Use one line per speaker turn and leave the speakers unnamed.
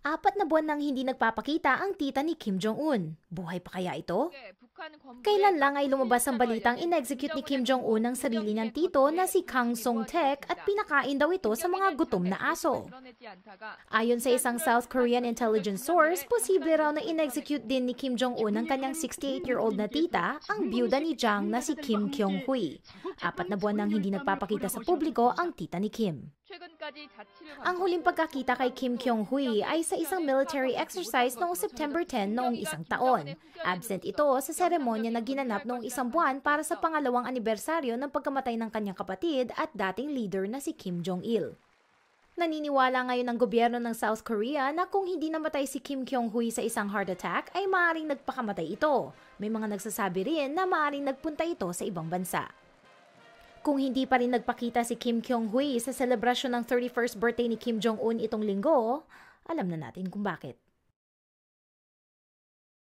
Apat na buwan nang hindi nagpapakita ang tita ni Kim Jong-un. Buhay pa kaya ito? Kailan lang ay lumabas ang balitang in-execute ni Kim Jong-un ang sarili ng tito na si Kang Song-taek at pinakain daw ito sa mga gutom na aso. Ayon sa isang South Korean intelligence source, posible raw na in-execute din ni Kim Jong-un ang kanyang 68-year-old na tita, ang byuda ni Jang na si Kim Kyung-hui. Apat na buwan nang hindi nagpapakita sa publiko ang tita ni Kim. Ang huling pagkakita kay Kim Kyung-hui ay sa isang military exercise noong September 10 noong isang taon. Absent ito sa seremonya na ginanap noong isang buwan para sa pangalawang anibersaryo ng pagkamatay ng kanyang kapatid at dating leader na si Kim Jong-il. Naniniwala ngayon ng gobyerno ng South Korea na kung hindi namatay si Kim Kyung-hui sa isang heart attack ay maaaring nagpakamatay ito. May mga nagsasabi rin na maaaring nagpunta ito sa ibang bansa. Kung hindi pa rin nagpakita si Kim Kyung-hui sa selebrasyon ng 31st birthday ni Kim Jong-un itong linggo, alam na natin kung bakit.